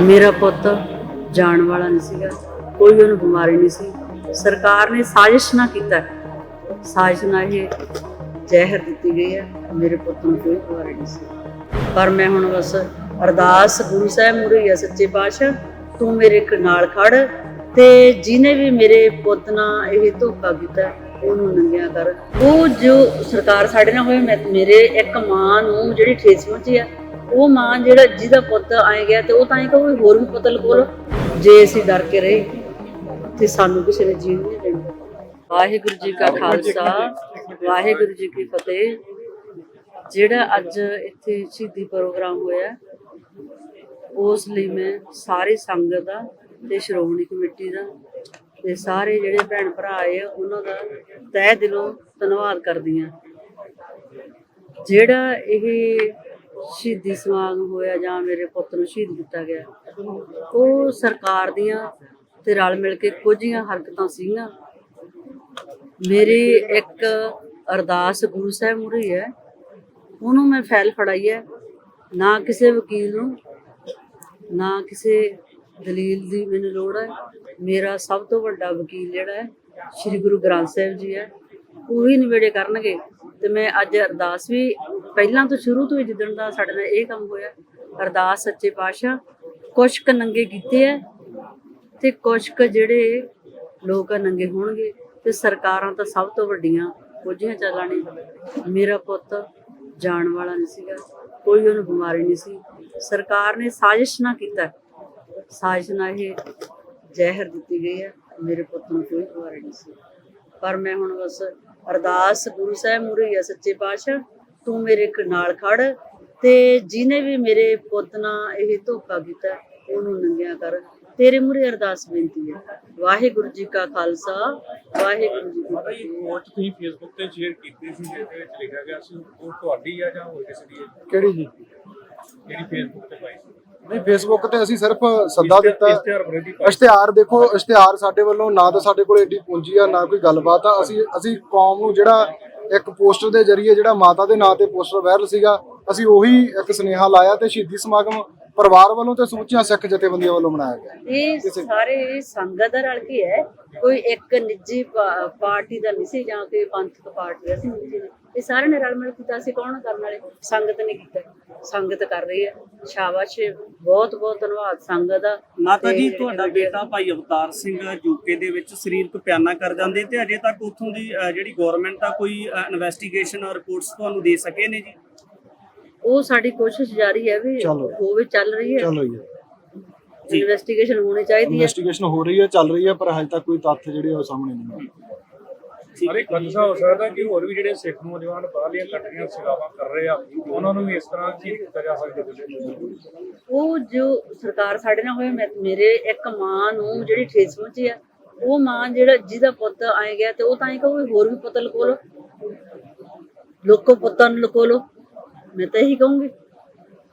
ਮੇਰਾ ਪੁੱਤ ਜਾਣ ਵਾਲਾ ਨਹੀਂ ਸੀਗਾ, ਕੋਈ ਉਹਨੂੰ ਬਿਮਾਰੀ ਨਹੀਂ ਸੀ। ਸਰਕਾਰ ਨੇ ਸਾਜ਼ਿਸ਼ ਨਾ ਕੀਤਾ। ਸਾਜ਼ਿਸ਼ ਨਾਲ ਇਹ ਜ਼ਹਿਰ ਦਿੱਤੀ ਗਈ ਹੈ, ਮੇਰੇ ਪੁੱਤ ਨੂੰ ਕੋਈ ਬਿਮਾਰੀ ਨਹੀਂ ਸੀ। ਪਰ ਮੈਂ ਹੁਣ ਬਸ ਅਰਦਾਸ ਗੁਰੂ ਸਾਹਿਬ ਮੁਰੇ ਹੈ ਸੱਚੇ ਪਾਤਸ਼ਾਹ, ਤੂੰ ਮੇਰੇ ਨਾਲ ਖੜ ਤੇ ਜਿਹਨੇ ਵੀ ਮੇਰੇ ਪੁੱਤ ਨਾਲ ਇਹ ਧੋਖਾ ਕੀਤਾ, ਉਹਨੂੰ ਨੰਗਿਆ ਕਰ। ਉਹ ਜੋ ਸਰਕਾਰ ਸਾਡੇ ਨਾਲ ਹੋਏ, ਮੈਂ- ਮੇਰੇ ਇੱਕ ਮਾਂ ਨੂੰ ਜਿਹੜੀ ਠੇਸ ਪਹੁੰਚੀ ਆ ਉਹ ਮਾਂ ਜਿਹੜਾ ਜਿਹਦਾ ਪੁੱਤ ਆਏ ਗਿਆ ਤੇ ਉਹ ਤਾਂ ਇਹ ਕਹੋ ਹੋਰ ਵੀ ਪੁੱਤ ਲਕੋ ਜੇ ਅਸੀਂ ਡਰ ਕੇ ਰਹੇ ਤੇ ਸਾਨੂੰ ਕਿਸੇ ਨੇ ਜੀਣ ਨਹੀਂ ਦੇਣਾ। ਵਾਹਿਗੁਰੂ ਜੀ ਕਾ ਖਾਲਸਾ, ਵਾਹਿਗੁਰੂ ਜੀ ਕੀ ਫਤਿਹ। ਜਿਹੜਾ ਅੱਜ ਇੱਥੇ ਸ਼ਹੀਦੀ ਪ੍ਰੋਗਰਾਮ ਹੋਇਆ, ਉਸ ਲਈ ਮੈਂ ਸਾਰੀ ਸੰਗਤ ਦਾ ਤੇ ਸ਼੍ਰੋਮਣੀ ਕਮੇਟੀ ਦਾ ਤੇ ਸਾਰੇ ਜਿਹੜੇ ਭੈਣ ਭਰਾ ਆਏ ਆ, ਉਹਨਾਂ ਦਾ ਤਹਿ ਦਿਲੋਂ ਧੰਨਵਾਦ ਕਰਦੀ ਹਾਂ। ਜਿਹੜਾ ਇਹ ਸ਼ਹੀਦੀ ਸਮਾਗਮ ਹੋਇਆ ਜਾਂ ਮੇਰੇ ਪੁੱਤ ਨੂੰ ਸ਼ਹੀਦ ਕੀਤਾ ਗਿਆ। ਉਹ ਸਰਕਾਰ ਦੀਆਂ ਤੇ ਰਲ ਮਿਲ ਕੇ ਕੁਝੀਆਂ ਹਰਕਤਾਂ ਸੀਗੀਆਂ। ਮੇਰੀ ਇੱਕ ਅਰਦਾਸ ਗੁਰੂ ਸਾਹਿਬ ਮੁਰੇ ਹੈ ਉਹਨੂੰ ਮੈਂ ਫੈਲ ਫੜਾਈ ਹੈ। ਨਾ ਕਿਸੇ ਵਕੀਲ ਨੂੰ, ਨਾ ਕਿਸੇ ਦਲੀਲ ਦੀ ਮੈਨੂੰ ਲੋੜ ਹੈ। ਮੇਰਾ ਸਭ ਤੋਂ ਵੱਡਾ ਵਕੀਲ ਜਿਹੜਾ ਹੈ, ਸ੍ਰੀ ਗੁਰੂ ਗ੍ਰੰਥ ਸਾਹਿਬ ਜੀ ਹੈ। ਉਹੀ ਨਿਬੇੜੇ ਕਰਨਗੇ। ਤੇ ਮੈਂ ਅੱਜ ਅਰਦਾਸ ਵੀ ਪਹਿਲਾਂ ਤੋਂ ਸ਼ੁਰੂ ਤੋਂ ਹੀ ਜਿੱਦਣ ਦਾ ਸਾਡੇ ਨਾਲ ਇਹ ਕੰਮ ਹੋਇਆ, ਅਰਦਾਸ ਸੱਚੇ ਪਾਤਸ਼ਾਹ, ਕੁਛ ਕੁ ਨੰਗੇ ਕੀਤੇ ਹੈ ਤੇ ਕੁਛ ਕੁ ਜਿਹੜੇ ਲੋਕ ਨੰਗੇ ਹੋਣਗੇ ਤੇ ਸਰਕਾਰਾਂ ਤਾਂ ਸਭ ਤੋਂ ਵੱਡੀਆਂ ਕੋਝੀਆਂ ਚੱਲਣ ਨੇ। ਮੇਰਾ ਪੁੱਤ ਜਾਣ ਵਾਲਾ ਨਹੀਂ ਸੀਗਾ, ਕੋਈ ਉਹਨੂੰ ਬਿਮਾਰੀ ਨਹੀਂ ਸੀ। ਸਰਕਾਰ ਨੇ ਸਾਜ਼ਿਸ਼ ਨਾ ਕੀਤਾ, ਸਾਜ਼ਿਸ਼ ਨਾਲ ਇਹ ਜ਼ਹਿਰ ਦਿੱਤੀ ਗਈ ਹੈ ਮੇਰੇ ਪੁੱਤ ਨੂੰ ਕੋਈ ਬਿਮਾਰੀ ਨਹੀਂ ਸੀ। ਪਰ ਮੈਂ ਹੁਣ ਬਸ ਅਰਦਾਸ ਗੁਰੂ ਸਾਹਿਬ ਮੁਰੇ ਸੱਚੇ ਪਾਤਸ਼ਾਹ ਤੂੰ ਮੇਰੇ ਨਾਲ ਖੜ ਤੇ ਜਿਹਨੇ ਵੀ ਮੇਰੇ ਪੁੱਤ ਨਾਲ ਇਹ ਧੋਖਾ ਕੀਤਾ ਉਹਨੂੰ ਨੰਗਿਆ ਕਰ। ਤੇਰੇ ਮੁਰੇ ਅਰਦਾਸ ਬੇਨਤੀ ਹੈ ਵਾਹਿਗੁਰੂ ਜੀ ਕਾ ਖਾਲਸਾ ਵਾਹਿਗੁਰੂ ਜੀ ਕੀ ਫਤਿਹ। ਪੋਸਟ ਤੁਸੀਂ ਫੇਸਬੁੱਕ ਤੇ ਸ਼ੇਅਰ ਕੀਤੀ ਸੀ ਜਿਹਦੇ ਵਿੱਚ ਲਿਖਿਆ ਗਿਆ ਸੀ ਉਹ ਤੁਹਾਡੀ ਆ ਜਾਂ ਹੋਰ ਕਿਸੇ ਦੀ ਕਿਹੜੀ ਜੀ? ਜਿਹੜੀ ਫੇਸਬੁੱਕ ਤੇ ਪਾਈ ਸੀ? ਨਹੀਂ ਫੇਸਬੁੱਕ ਤੇ ਅਸੀਂ ਸਿਰਫ ਸੱਦਾ ਦਿੱਤਾ। ਇਸ਼ਤਿਹਾਰ ਦੇਖੋ ਇਸ਼ਤਿਹਾਰ ਸਾਡੇ ਵੱਲੋਂ ਨਾ ਤਾਂ ਸਾਡੇ ਕੋਲ ਏਡੀ ਪੂੰਜੀ ਆ ਨਾ ਕੋਈ ਗੱਲਬਾਤ ਆ। ਅਸੀਂ ਅਸੀਂ ਕੌਮ ਨੂੰ ਜਿਹੜਾ ਇੱਕ ਪੋਸਟਰ ਦੇ ਜ਼ਰੀਏ ਜਿਹੜਾ ਮਾਤਾ ਦੇ ਨਾਂ ਤੇ ਪੋਸਟਰ ਵਾਇਰਲ ਸੀਗਾ ਅਸੀਂ ਉਹੀ ਇੱਕ ਸੁਨੇਹਾ ਲਾਇਆ ਤੇ ਸ਼ਹੀਦੀ ਸਮਾਗਮ ਪਰਿਵਾਰ ਵੱਲੋਂ ਤੇ ਸਮੁੱਚੀਆਂ ਸਿੱਖ ਜਥੇਬੰਦੀਆਂ ਵੱਲੋਂ ਮਨਾਇਆ ਗਿਆ। ਇਹ ਸਾਰੇ ਸੰਗਤ ਦਾ ਰਲ ਕੇ ਹੈ। ਕੋਈ ਇੱਕ ਨਿੱਜੀ ਪਾਰਟੀ ਦਾ ਨਹੀਂ ਸੀ ਜਾਂ ਕੋਈ ਪੰਥਕ ਪਾਰਟੀ ਦਾ ਸੀ। ਇਹ ਸਾਰੇ ਨੇ ਰਲ ਮਿਲ ਕੀਤਾ। ਸੀ ਕੌਣ ਕਰਨ ਵਾਲੇ? ਸੰਗਤ ਨੇ ਕੀਤਾ। ਸੰਗਤ ਕਰ ਰਹੀ ਹੈ। ਸ਼ਾਬਾਸ਼ ਬਹੁਤ ਬਹੁਤ ਧੰਨਵਾਦ ਸੰਗਤ ਦਾ। ਮਾਤਾ ਜੀ ਤੁਹਾਡਾ ਬੇਟਾ ਭਾਈ ਅਵਤਾਰ ਸਿੰਘ ਯੂਕੇ ਦੇ ਵਿੱਚ ਸਰੀਰਕ ਪਿਆਨਾ ਕਰ ਜਾਂਦੇ ਤੇ ਅਜੇ ਤੱਕ ਉੱਥੋਂ ਦੀ ਜਿਹੜੀ ਗਵਰਨਮੈਂਟ ਆ ਕੋਈ ਇਨਵੈਸਟੀਗੇਸ਼ਨ ਰਿਪੋਰਟਸ ਤੁਹਾਨੂੰ ਦੇ ਸਕੇ ਨੇ ਜੀ? ਉਹ ਸਾਡੀ ਕੋਸ਼ਿਸ਼ ਜਾਰੀ ਹੈ ਵੀ ਚਲੋ। ਹੋਵੇ ਚੱਲ ਰਹੀ ਹੈ। ਚੱਲ ਰਹੀ ਹੈ ਇਨਵੈਸਟੀਗੇਸ਼ਨ ਹੋਣੀ ਚਾਹੀਦੀ ਹੈ। ਇਨਵੈਸਟੀਗੇਸ਼ਨ ਹੋ ਰਹੀ ਹੈ ਚੱਲ ਰਹੀ ਹੈ ਪਰ ਹਜੇ ਤੱਕ ਕੋਈ ਤੱਥ ਜਿਹੜੇ ਆ ਉਹ ਸਾਹਮਣੇ ਨਹੀਂ ਆਏ। ਅਰੇ ਖਦਸ਼ਾ ਹੋ ਸਕਦਾ ਕਿ ਹੋਰ ਵੀ ਜਿਹੜੇ ਸਿੱਖ ਨੌਜਵਾਨ ਬਾਹਰਲੀਆਂ ਕੰਟਰੀਆਂ ਸੇਵਾਵਾਂ ਕਰ ਰਹੇ ਆ ਉਹਨਾਂ ਨੂੰ ਵੀ ਇਸ ਤਰ੍ਹਾਂ ਕੀ ਕੀਤਾ ਜਾ ਸਕਦਾ ਉਹ ਜੋ ਸਰਕਾਰ ਸਾਡੇ ਨਾਲ ਹੋਏ ਮੈਂ- ਮੇਰੇ ਇੱਕ ਮਾਂ ਨੂੰ ਜਿਹੜੀ ਠੇਸ ਪਹੁੰਚੀ ਆ ਉਹ ਮਾਂ ਜਿਹੜਾ ਜਿਹਦਾ ਪੁੱਤ ਆਏ ਗਿਆ ਤੇ ਉਹ ਤਾਂ ਇਹ ਕਹੋ ਹੋਰ ਵੀ ਪੁੱਤ ਲਕੋ ਲਓ। ਲੋਕੋ ਪੁੱਤਾਂ ਨੂੰ ਲਕੋ ਮੈਂ ਤਾਂ ਇਹੀ ਕਹੂੰਗੀ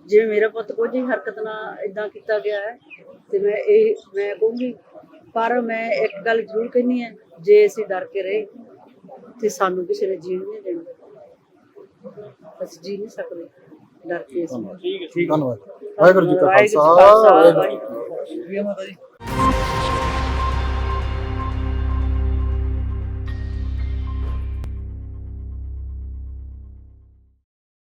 ਜਿਵੇਂ ਮੇਰਾ ਪੁੱਤ ਕੋਈ ਹਰਕਤ ਨਾਲ ਇਦਾਂ ਕੀਤਾ ਗਿਆ ਹੈ ਤੇ ਮੈਂ ਇਹ ਮੈਂ ਕਹੂੰਗੀ ਪਰ ਮੈਂ ਇੱਕ ਗੱਲ ਜ਼ਰੂਰ ਕਹਿਣੀ ਹੈ ਜੇ ਅਸੀਂ ਡਰ ਕੇ ਰਹੇ ਤੇ ਸਾਨੂੰ ਕਿਸੇ ਨੇ ਜੀਣ ਨਹੀਂ ਦੇਣਾ ਅਸੀਂ ਜੀ ਨਹੀਂ ਸਕਦੇ ਡਰ ਕੇ ਅਸੀਂ ਧੰਨਵਾਦ ਵਾਹਿਗੁਰੂ ਜੀ ਕਾ ਵਾਹਿਗੁਰੂ ਜੀ ਕਾ ਖਾਲਸਾ। ਵਾਹਿਗੁਰੂ ਜੀ ਕੀ ਫਤਿਹ।